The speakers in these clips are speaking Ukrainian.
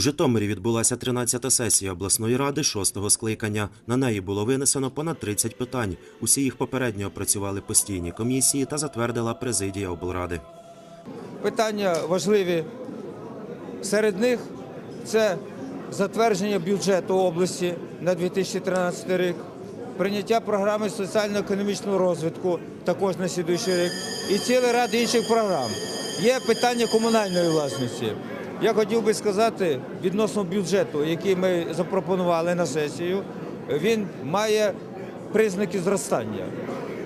У Житомирі відбулася 13-та сесія обласної ради шостого скликання. На неї було винесено понад 30 питань. Усі їх попередньо опрацювали постійні комісії та затвердила президія облради. Питання важливі. Серед них це затвердження бюджету області на 2013 рік, прийняття програми соціально-економічного розвитку також на слідуючий рік і цілий ряд інших програм. Є питання комунальної власності. Я хотів би сказати відносно бюджету, який ми запропонували на сесію, він має признаки зростання.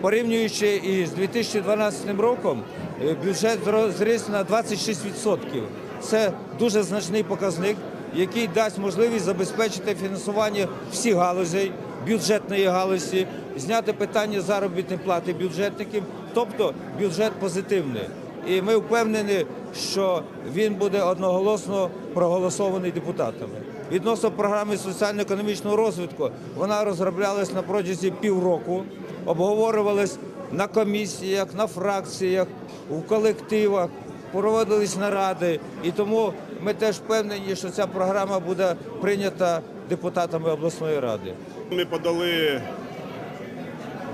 Порівнюючи із 2012 роком, е, бюджет зріс на 26%. Це дуже значний показник, який дасть можливість забезпечити фінансування всіх галузей, бюджетної галузі, зняти питання заробітної плати бюджетників, тобто бюджет позитивний. І ми впевнені, що він буде одноголосно проголосований депутатами. Відносно програми соціально-економічного розвитку, вона розроблялась на протязі півроку, обговорювалась на комісіях, на фракціях, у колективах, проводились наради. І тому ми теж впевнені, що ця програма буде прийнята депутатами обласної ради. Ми подали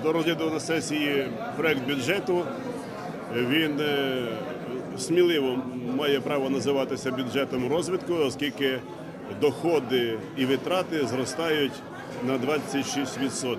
до розгляду на сесії проект бюджету. Він е, сміливо має право називатися бюджетом розвитку, оскільки доходи і витрати зростають на 26%.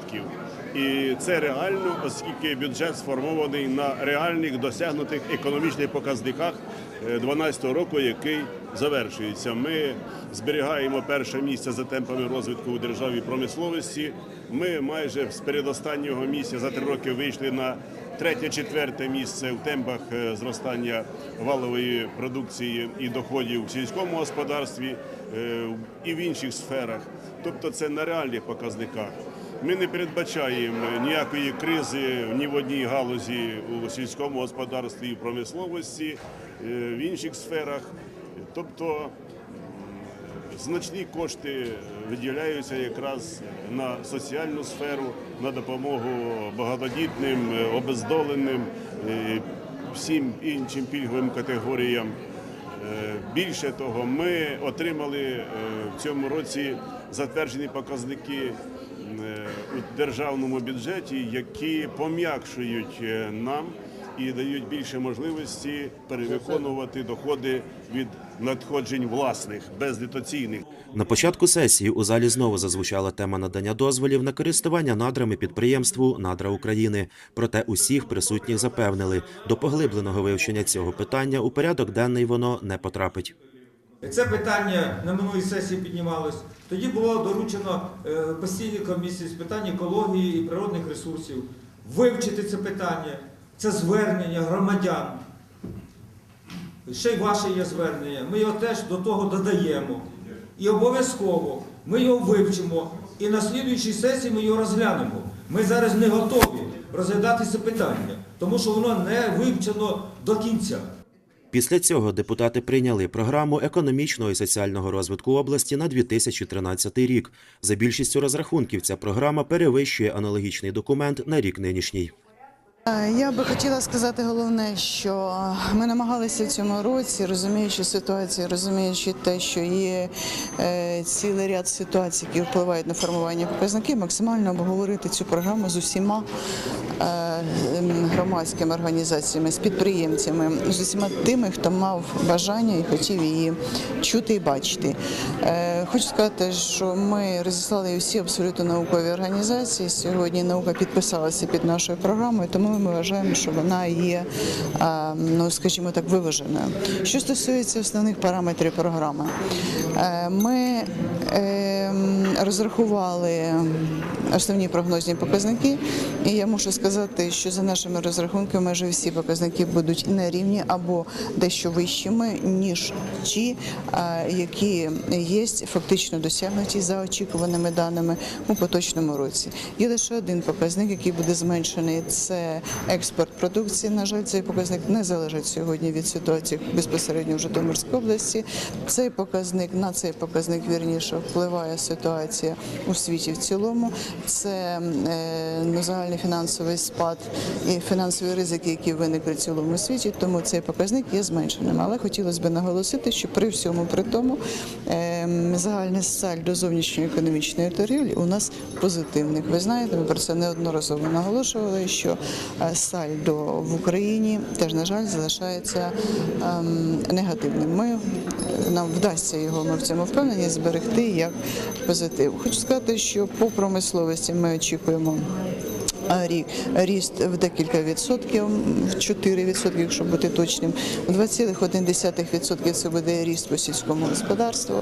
І це реально, оскільки бюджет сформований на реальних досягнутих економічних показниках 2012 року, який завершується. Ми зберігаємо перше місце за темпами розвитку у державі промисловості. Ми майже з передостаннього місця за три роки вийшли на третє-четверте місце в темпах е, зростання валової продукції і доходів в сільському господарстві е, і в інших сферах. Тобто це на реальних показниках. Ми не передбачаємо ніякої кризи ні в одній галузі у сільському господарстві і промисловості, е, в інших сферах. Тобто значні кошти виділяються якраз на соціальну сферу, на допомогу багатодітним, е, обездоленим, е, всім іншим пільговим категоріям. Е, Більше того, ми отримали е, в цьому році затверджені показники е, у державному бюджеті, які пом'якшують е, нам і дають більше можливості перевиконувати доходи від надходжень власних бездотаційних. На початку сесії у залі знову зазвучала тема надання дозволів на користування надрами підприємству Надра України. Проте усіх присутніх запевнили, до поглибленого вивчення цього питання у порядок денний воно не потрапить. Це питання на минулій сесії піднімалось. Тоді було доручено е, постійній комісії з питань екології і природних ресурсів вивчити це питання, це звернення громадян. Ще й ваше є звернення. Ми його теж до того додаємо. І обов'язково ми його вивчимо. І на слідуючій сесії ми його розглянемо. Ми зараз не готові розглядати це питання, тому що воно не вивчено до кінця. Після цього депутати прийняли програму економічного і соціального розвитку області на 2013 рік. За більшістю розрахунків ця програма перевищує аналогічний документ на рік нинішній. Е, Я би хотіла сказати головне, що ми намагалися в цьому році, розуміючи ситуацію, розуміючи те, що є е, цілий ряд ситуацій, які впливають на формування показників, максимально обговорити цю програму з усіма е, громадськими організаціями, з підприємцями, з усіма тими, хто мав бажання і хотів її чути і бачити. Е, Хочу сказати, що ми розіслали усі абсолютно наукові організації. Сьогодні наука підписалася під нашою програмою, тому ми вважаємо, що вона є, ну скажімо так, виваженою. Що стосується основних параметрів програми, е, ми розрахували основні прогнозні показники, і я мушу сказати, що за нашими розрахунками майже всі показники будуть на рівні або дещо вищими, ніж ті, які є фактично досягнуті за очікуваними даними у поточному році. Є лише один показник, який буде зменшений. Це експорт продукції. На жаль, цей показник не залежить сьогодні від ситуації безпосередньо в Житомирській області. Цей показник на цей показник вірніше впливає ситуація. у світі в цілому, це е, загальний фінансовий спад і фінансові ризики, які виникли в цілому світі. Тому цей показник є зменшеним. Але хотілося б наголосити, що при всьому при тому е, загальне сальдо зовнішньої економічної торгівлі у нас позитивних. Ви знаєте, ми про це неодноразово наголошували, що е, сальдо в Україні теж на жаль залишається ем, негативним. Ми нам вдасться його. Ми в цьому впевнені зберегти як позитив. Хочу сказати, що по промисловості ми очікуємо. А, рі- Ріст в декілька відсотків, в 4 відсотки, якщо бути точним, 2,1% це буде ріст по сільському господарству.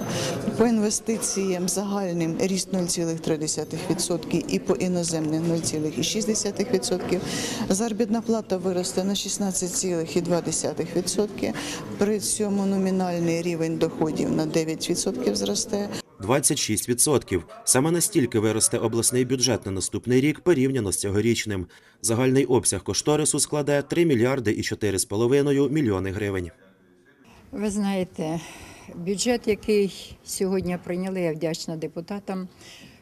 По інвестиціям загальним ріст 0,3% і по іноземним 0,6%. Заробітна плата виросте на 16,2%. При цьому номінальний рівень доходів на 9% зросте. 26%. Саме настільки виросте обласний бюджет на наступний рік порівняно з цьогорічним. Загальний обсяг кошторису складе 3 мільярди і 4,5 мільйони гривень. Ви знаєте, бюджет, який сьогодні прийняли, я вдячна депутатам,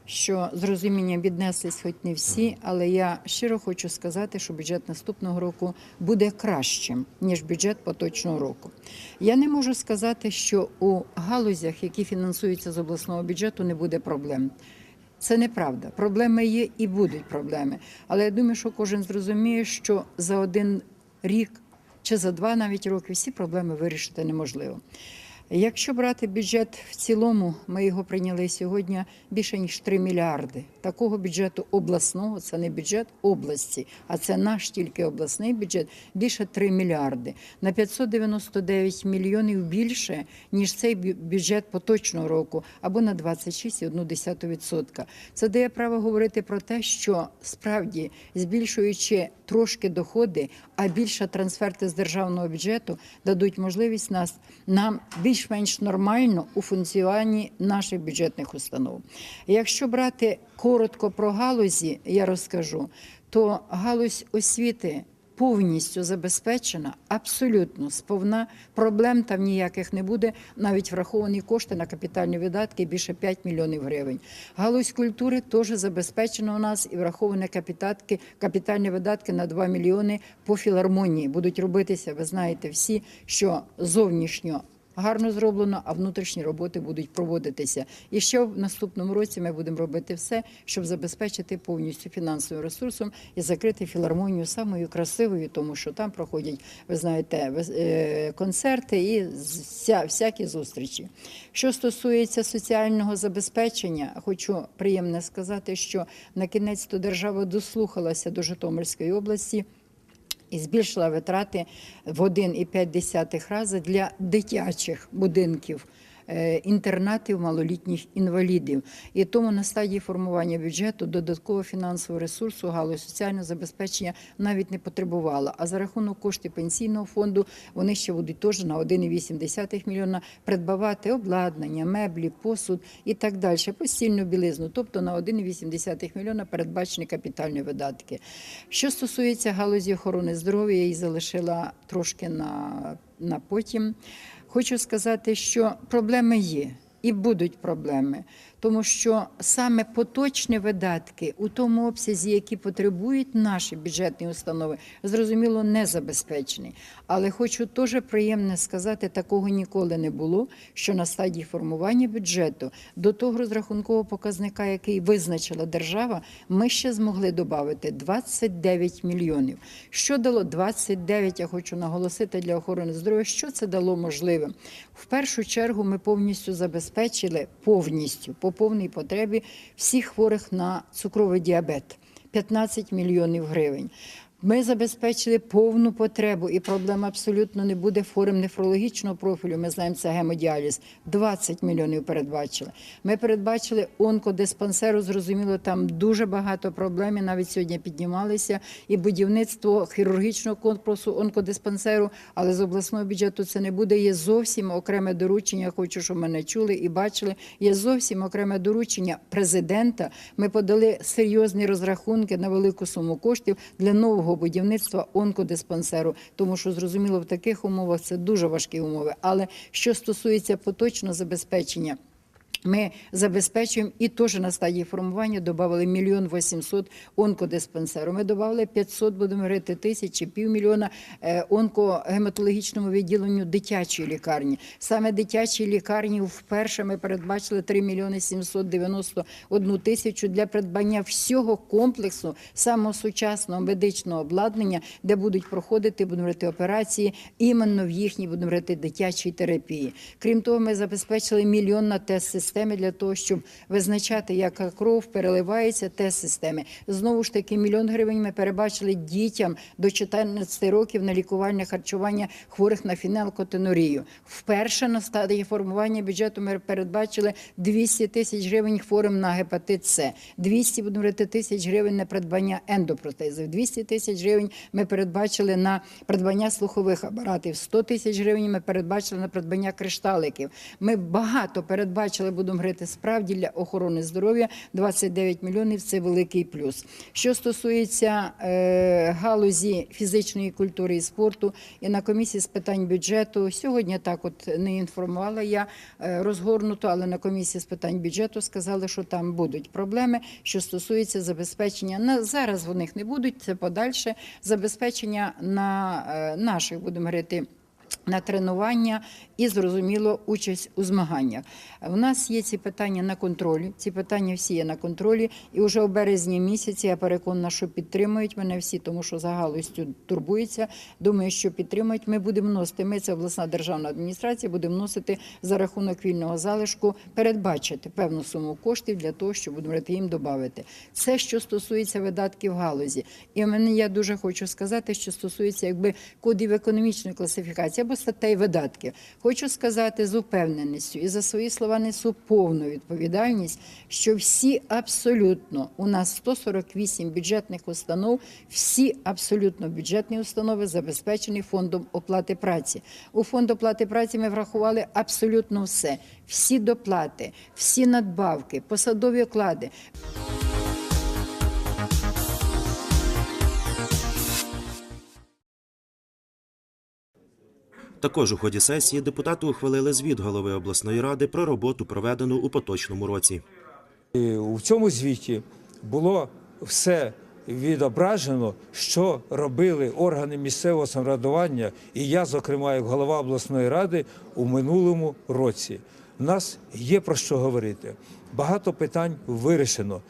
що з розумінням віднеслись хоч не всі, але я щиро хочу сказати, що бюджет наступного року буде кращим, ніж бюджет поточного року. Я не можу сказати, що у галузях, які фінансуються з обласного бюджету, не буде проблем. Це неправда. Проблеми є і будуть проблеми. Але я думаю, що кожен зрозуміє, що за один рік чи за два навіть роки всі проблеми вирішити неможливо. Якщо брати бюджет в цілому, ми його прийняли сьогодні більше ніж 3 мільярди. Такого бюджету обласного, це не бюджет області, а це наш тільки обласний бюджет, більше 3 мільярди. На 599 мільйонів більше, ніж цей бюджет поточного року, або на 26,1%. Це дає право говорити про те, що справді збільшуючи трошки доходи, а більше трансферти з державного бюджету дадуть можливість нас нам більш-менш нормально у функціонуванні наших бюджетних установ. Якщо брати коротко про галузі, я розкажу, то галузь освіти повністю забезпечена, абсолютно сповна. Проблем там ніяких не буде. Навіть враховані кошти на капітальні видатки більше 5 мільйонів гривень. Галузь культури теж забезпечена у нас і враховані капітатки, капітальні видатки на 2 мільйони по філармонії. Будуть робитися, ви знаєте всі, що зовнішньо гарно зроблено, а внутрішні роботи будуть проводитися. І ще в наступному році ми будемо робити все, щоб забезпечити повністю фінансовим ресурсом і закрити філармонію самою красивою, тому що там проходять, ви знаєте, е, концерти і вся, всякі зустрічі. Що стосується соціального забезпечення, хочу приємно сказати, що на кінець то держава дослухалася до Житомирської області і збільшила витрати в 1,5 рази для дитячих будинків. Е, Інтернатів малолітніх інвалідів, і тому на стадії формування бюджету додаткового фінансового ресурсу галузь соціального забезпечення навіть не потребувала. А за рахунок коштів пенсійного фонду вони ще будуть теж на 1,8 мільйона придбавати обладнання, меблі, посуд і так далі, постільну білизну, тобто на 1,8 мільйона передбачені капітальні видатки. Що стосується галузі охорони здоров'я, я її залишила трошки на, на потім. Хочу сказати, що проблеми є і будуть проблеми, тому що саме поточні видатки у тому обсязі, які потребують наші бюджетні установи, зрозуміло, не забезпечені. Але хочу теж приємно сказати, такого ніколи не було, що на стадії формування бюджету до того розрахункового показника, який визначила держава, ми ще змогли додати 29 мільйонів. Що дало 29, я хочу наголосити для охорони здоров'я, що це дало можливим. В першу чергу ми повністю забезпечили повністю по повній потребі всіх хворих на цукровий діабет 15 мільйонів гривень. Ми забезпечили повну потребу, і проблем абсолютно не буде форм нефрологічного профілю. Ми знаємо, це гемодіаліз. 20 мільйонів передбачили. Ми передбачили онкодиспансеру. Зрозуміло, там дуже багато проблем. і Навіть сьогодні піднімалися і будівництво хірургічного корпусу онкодиспансеру, але з обласного бюджету це не буде. Є зовсім окреме доручення. Хочу, щоб мене чули і бачили. Є зовсім окреме доручення президента. Ми подали серйозні розрахунки на велику суму коштів для нового будівництва онкодиспансеру, тому що зрозуміло в таких умовах це дуже важкі умови. Але що стосується поточного забезпечення. Ми забезпечуємо і теж на стадії формування додали мільйон 800 онкодиспансеру. Ми додали 500, будемо говорити, тисяч чи півмільйона е, онкогематологічному відділенню дитячої лікарні. Саме дитячій лікарні вперше ми передбачили 3 мільйони 791 тисячу для придбання всього комплексу самого сучасного медичного обладнання, де будуть проходити будемо говорити, операції іменно в їхній будемо говорити, дитячій терапії. Крім того, ми забезпечили мільйон на тест-системи для того, щоб визначати, яка кров переливається тест-системи. Знову ж таки, мільйон гривень ми перебачили дітям до 14 років на лікувальне харчування хворих на фінелкотонурію. Вперше на стадії формування бюджету ми передбачили 200 тисяч гривень хворим на гепатит С, 200 будемо говорити, тисяч гривень на придбання ендопротезів, 200 тисяч гривень ми передбачили на придбання слухових апаратів, 100 тисяч гривень ми передбачили на придбання кришталиків. Ми багато передбачили, будемо говорити, справді для охорони здоров'я 29 мільйонів це великий плюс. Що стосується е, галузі фізичної культури і спорту, і на комісії з питань бюджету сьогодні так от не інформувала я е, розгорнуто, але на комісії з питань бюджету сказали, що там будуть проблеми, що стосується забезпечення. На зараз в них не будуть. Це подальше забезпечення на е, наших, будемо говорити. На тренування і зрозуміло участь у змаганнях. У нас є ці питання на контролі. Ці питання всі є на контролі. І вже у березні місяці я переконана, що підтримують мене всі, тому що за галузю турбуються. Думаю, що підтримують. Ми будемо вносити. Ми це обласна державна адміністрація, будемо вносити за рахунок вільного залишку, передбачити певну суму коштів для того, щоб будемо їм додати. Це що стосується видатків галузі. І мене я дуже хочу сказати, що стосується якби кодів економічної класифікації або статей видатків. Хочу сказати з упевненістю і за свої слова несу повну відповідальність, що всі абсолютно у нас 148 бюджетних установ, всі абсолютно бюджетні установи забезпечені фондом оплати праці. У фонд оплати праці ми врахували абсолютно все: всі доплати, всі надбавки, посадові оклади. Також у ході сесії депутати ухвалили звіт голови обласної ради про роботу, проведену у поточному році. У цьому звіті було все відображено, що робили органи місцевого самоврядування, і я, зокрема, як голова обласної ради у минулому році. У нас є про що говорити. Багато питань вирішено.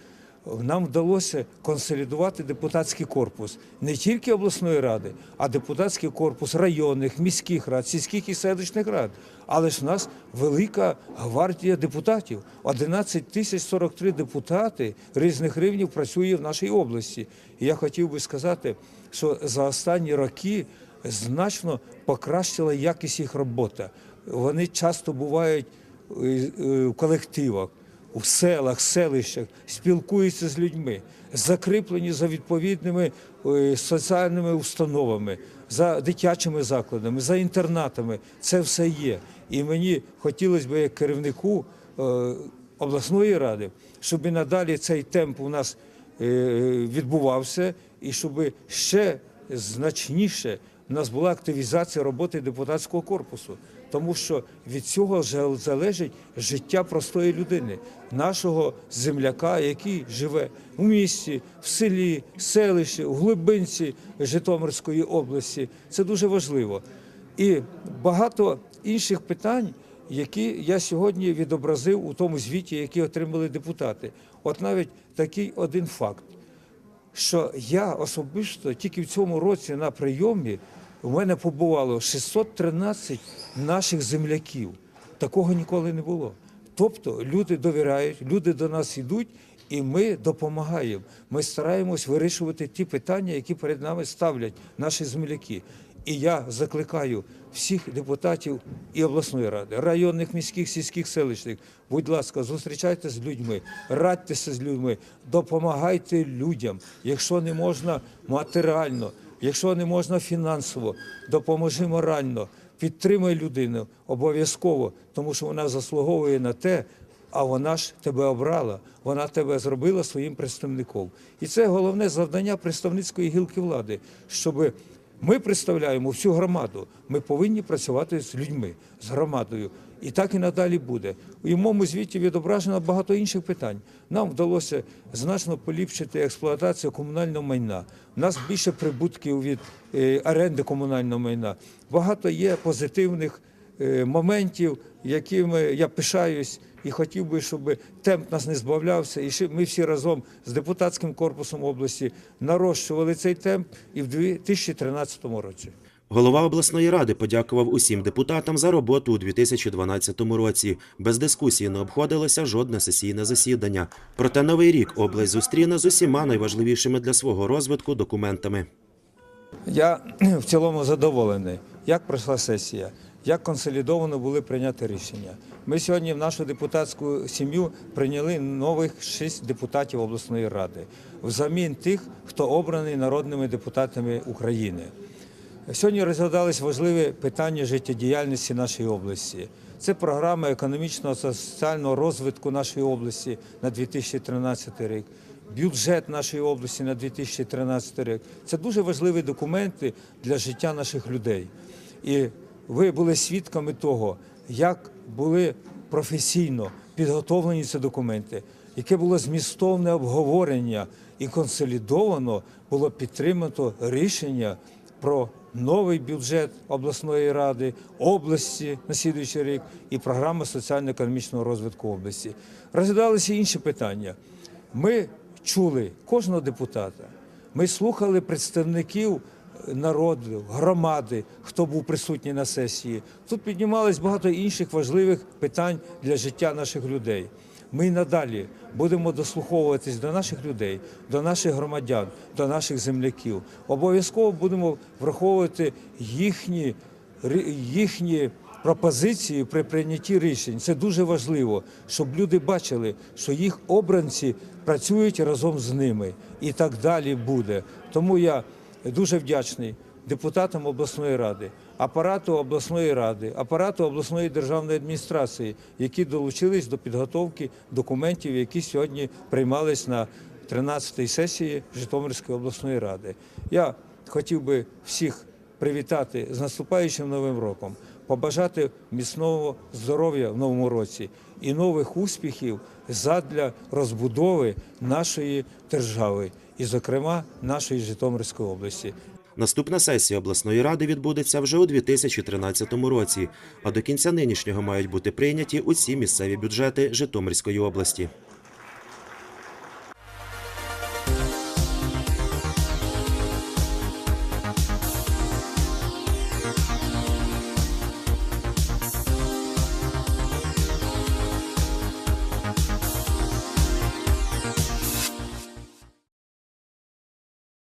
Нам вдалося консолідувати депутатський корпус не тільки обласної ради, а депутатський корпус районних, міських рад, сільських і селищних рад. Але ж в нас велика гвардія депутатів. 11 тисяч 43 депутати різних рівнів працює в нашій області. І я хотів би сказати, що за останні роки значно покращила якість їх роботи. Вони часто бувають е, е, в колективах у селах, селищах, спілкуються з людьми, закріплені за відповідними е, соціальними установами, за дитячими закладами, за інтернатами. Це все є. І мені хотілося б як керівнику е, обласної ради, щоб надалі цей темп у нас е, відбувався, і щоб ще значніше у нас була активізація роботи депутатського корпусу, тому що від цього залежить життя простої людини, нашого земляка, який живе у місті, в селі, селищі, в глибинці Житомирської області. Це дуже важливо. І багато інших питань, які я сьогодні відобразив у тому звіті, який отримали депутати. От навіть такий один факт що я особисто тільки в цьому році на прийомі у мене побувало 613 наших земляків. Такого ніколи не було. Тобто люди довіряють, люди до нас йдуть, і ми допомагаємо. Ми стараємось вирішувати ті питання, які перед нами ставлять наші земляки. І я закликаю всіх депутатів і обласної ради, районних, міських, сільських, селищних. Будь ласка, зустрічайтеся з людьми, радьтеся з людьми, допомагайте людям. Якщо не можна матеріально, якщо не можна фінансово, допоможи морально, підтримай людину обов'язково, тому що вона заслуговує на те. А вона ж тебе обрала, вона тебе зробила своїм представником. І це головне завдання представницької гілки влади, щоб Ми представляємо всю громаду. Ми повинні працювати з людьми, з громадою. І так і надалі буде. У моєму звіті відображено багато інших питань. Нам вдалося значно поліпшити експлуатацію комунального майна. У нас більше прибутків від е, оренди комунального майна. Багато є позитивних е, моментів, якими я пишаюсь і хотів би, щоб темп нас не збавлявся. І ми всі разом з депутатським корпусом області нарощували цей темп і в 2013 році. Голова обласної ради подякував усім депутатам за роботу у 2012 році. Без дискусії не обходилося жодне сесійне засідання. Проте новий рік область зустріне з усіма найважливішими для свого розвитку документами. Я в цілому задоволений, як пройшла сесія, як консолідовано були прийняті рішення. Ми сьогодні в нашу депутатську сім'ю прийняли нових шість депутатів обласної ради взамін тих, хто обраний народними депутатами України. Сьогодні розглядались важливі питання життєдіяльності нашої області. Це програма економічного та соціального розвитку нашої області на 2013 рік, бюджет нашої області на 2013 рік. Це дуже важливі документи для життя наших людей. І ви були свідками того, як були професійно підготовлені ці документи, яке було змістовне обговорення і консолідовано було підтримано рішення про новий бюджет обласної ради, області на слідуючий рік і програма соціально-економічного розвитку області. Розглядалися інші питання. Ми чули кожного депутата. Ми слухали представників народу, громади, хто був присутній на сесії. Тут піднімалось багато інших важливих питань для життя наших людей. Ми й надалі будемо дослуховуватись до наших людей, до наших громадян, до наших земляків. Обов'язково будемо враховувати їхні, їхні пропозиції при прийнятті рішень. Це дуже важливо, щоб люди бачили, що їх обранці працюють разом з ними, і так далі буде. Тому я дуже вдячний депутатам обласної ради, апарату обласної ради, апарату обласної державної адміністрації, які долучились до підготовки документів, які сьогодні приймались на 13-й сесії Житомирської обласної ради. Я хотів би всіх привітати з наступаючим новим роком, побажати міцного здоров'я в новому році і нових успіхів задля розбудови нашої держави, і, зокрема, нашої Житомирської області. Наступна сесія обласної ради відбудеться вже у 2013 році, а до кінця нинішнього мають бути прийняті усі місцеві бюджети Житомирської області.